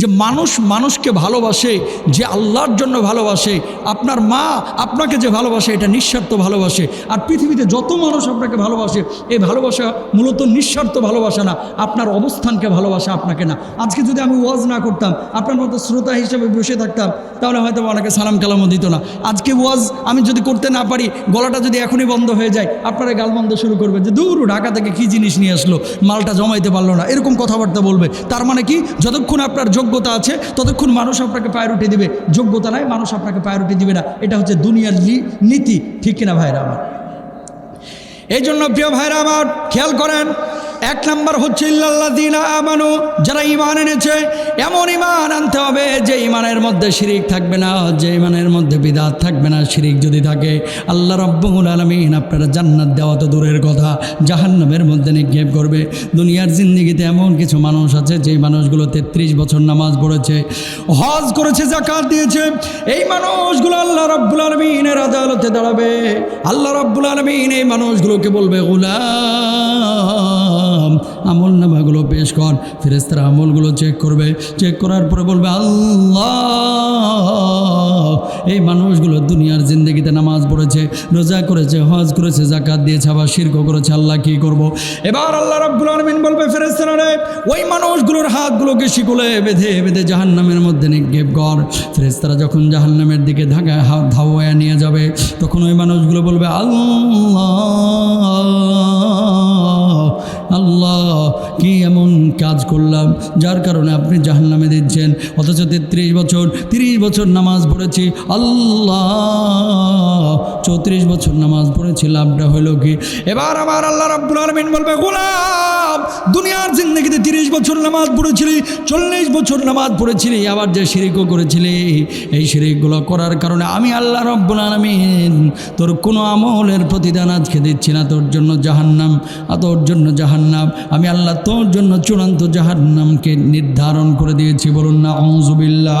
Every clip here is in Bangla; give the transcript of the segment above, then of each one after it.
যে মানুষ মানুষকে ভালোবাসে, যে আল্লাহর জন্য ভালোবাসে, আপনার মা আপনাকে যে ভালোবাসে, এটা নিঃস্বার্থ ভালোবাসে। আর পৃথিবীতে যত মানুষ আপনাকে ভালোবাসে, এই ভালোবাসা মূলত নিঃস্বার্থ ভালোবাসা না, আপনার অবস্থানকে ভালোবাসা আপনাকে না। আজকে যদি আমি ওয়াজ না করতাম, আপনার মতো শ্রোতা হিসেবে বসে থাকতাম, তাহলে হয়তো অনেকে সালাম কালামও দিত না। আজকে ওয়াজ আমি যদি করতে না পারি, গলাটা যদি এখনই বন্ধ হয়ে যায়, আপনারা গাল বন্ধ শুরু করবে যে, দূর, ঢাকা থেকে কী জিনিস নিয়ে আসলো? মালটা জমাইতে পারল না। এরকম কথাবার্তা বলবে। তার মানে কি? যতক্ষণ আপনার যোগ্যতা আছে, ততক্ষণ মানুষ আপনাকে প্রায়োরিটি দেবে। যোগ্যতা নাই, মানুষ আপনাকে প্রায়োরিটি দিবে না। এটা হচ্ছে দুনিয়ার নীতি। ঠিক কিনা ভাইরা আমার? এই জন্য প্রিয় ভাইরা আমার, খেয়াল করেন এক নম্বর হচ্ছে ইল্লাল্লাহ দিনা আমানু, যারা ইমান এনেছে, এমন ইমান আনতে হবে যে ইমানের মধ্যে শিরিক থাকবে না, যে ইমানের মধ্যে বিদাত থাকবে না, শিরিক যদি থাকে। আল্লাহ রব্বুল আলমিন আপনারা জান্নাত দেওয়া তো দূরের কথা, জাহান্নামের মধ্যে নিক্ষেপ করবে। দুনিয়ার জিন্দিগিতে এমন কিছু মানুষ আছে, যেই মানুষগুলো তেত্রিশ বছর নামাজ পড়েছে, হজ করেছে জাকাত দিয়েছে। এই মানুষগুলো আল্লাহ রব্বুল আলমিনের আদালতে দাঁড়াবে। আল্লাহ রব্বুল আলমিন এই মানুষগুলোকে বলবে গুলাম আমল নামাগুলো পেশ কর। ফেরেস্তারা আমলগুলো চেক করবে। চেক করার পরে বলবে, আল্লাহ! এই মানুষগুলো দুনিয়ার জিন্দগিতে নামাজ পড়েছে, রোজা করেছে, হজ করেছে জাকাত দিয়েছে, আবার শির্ক করেছে। আল্লাহ কি করব। এবার আল্লাহ রব্বুল আলমিন বলবে ফেরেস্তারা ওই মানুষগুলোর হাতগুলোকে শিকলে বেঁধে বেঁধে জাহান্নামের মধ্যে নিক্ষেপ কর। ফেরেস্তারা যখন জাহান্নামের দিকে ধাগা ধাওয়া নিয়ে যাবে, তখন ওই মানুষগুলো বলবে, আল্লাহ! কাজ করলাম, যার কারণে আপনি জাহান্নামে দিচ্ছেন। অথচ তেত্রিশ বছর, তিরিশ বছর নামাজ পড়েছি। আল্লাহ, চৌত্রিশ বছর নামাজ পড়েছি, লাভটা হলো কি? এবার আমার আল্লাহ রাব্বুল আলমিন বলবে, গোলাম! দুনিয়ার জিন্দগিতে তিরিশ বছর নামাজ পড়েছিলি, চল্লিশ বছর নামাজ পড়েছিলি, আবার যে শিরিকও করেছিলি, এই শিরিকগুলো করার কারণে আমি আল্লাহ রব্বুল আলমিন তোর কোনো আমলের প্রতিদান আজকে দিচ্ছি না, তোর জন্য জাহান্নাম, আর তোর জন্য জাহান্নাম, আমি আল্লাহ তোর জন্য চূড়ান্ত জাহান্নামকে নির্ধারণ করে দিয়েছি, বলুন না অংজুবিল্লাহ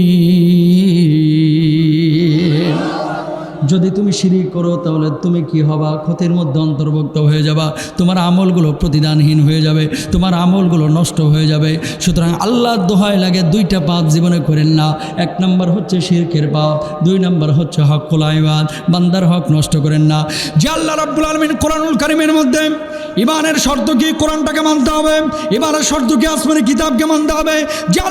যদি তুমি শিরিক করো, তাহলে তুমি কি হবা? ক্ষতির মধ্যে অন্তর্ভুক্ত হয়ে যাবা। তোমার আমলগুলো প্রতিদানহীন হয়ে যাবে। তোমার আমলগুলো নষ্ট হয়ে যাবে। সুতরাং আল্লাহ দোহায় লাগে দুইটা পাপ জীবনে করেন না। এক নম্বর হচ্ছে শিরকের পাপ, দুই নম্বর হচ্ছে হক কোলাইবাদ বান্দার হক নষ্ট করেন না। যে আল্লাহ রাব্বুল আলমিন কোরআনুল কারিমের মধ্যে ইমানের শর্ত কি? কোরআনটাকে মানতে হবে। ইমানের শর্ত কি? আসমানি কিতাবকে মানতে হবে। যে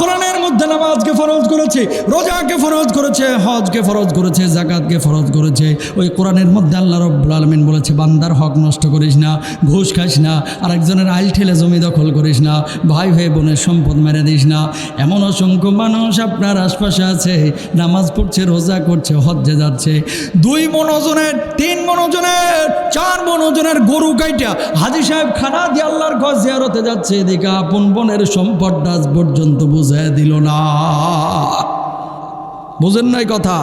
কোরআনের মধ্যে নামাজকে ফরজ করেছে, রোজাকে ফরজ করেছে, হজকে ফরজ করেছে জাকাতকে ফরজ করেছে, ওই কোরআনের মধ্যে আল্লাহ রব্বুল আলমিন বলেছে, বান্দার হক নষ্ট করিস না, ঘুষ খাস না, আরেকজনের আইল ঠেলে জমি দখল করিস না, ভাই ভাই বোনের সম্পদ মেরে দিস না। এমন অসংখ্য মানুষ আপনার আশপাশে আছে, নামাজ পড়ছে, রোজা করছে, হজ্জে যাচ্ছে। দুই মন ওজনের তিন মন ওজনের চার মন বোনের গরু কাইটা হাজি সাহেব খানা দিয়ে আল্লাহর ঘর জিয়ারতে যাচ্ছে, এদিকে আপন বোনের সম্পদ পর্যন্ত বুঝায় দিল না। বুঝেন নাই কথা?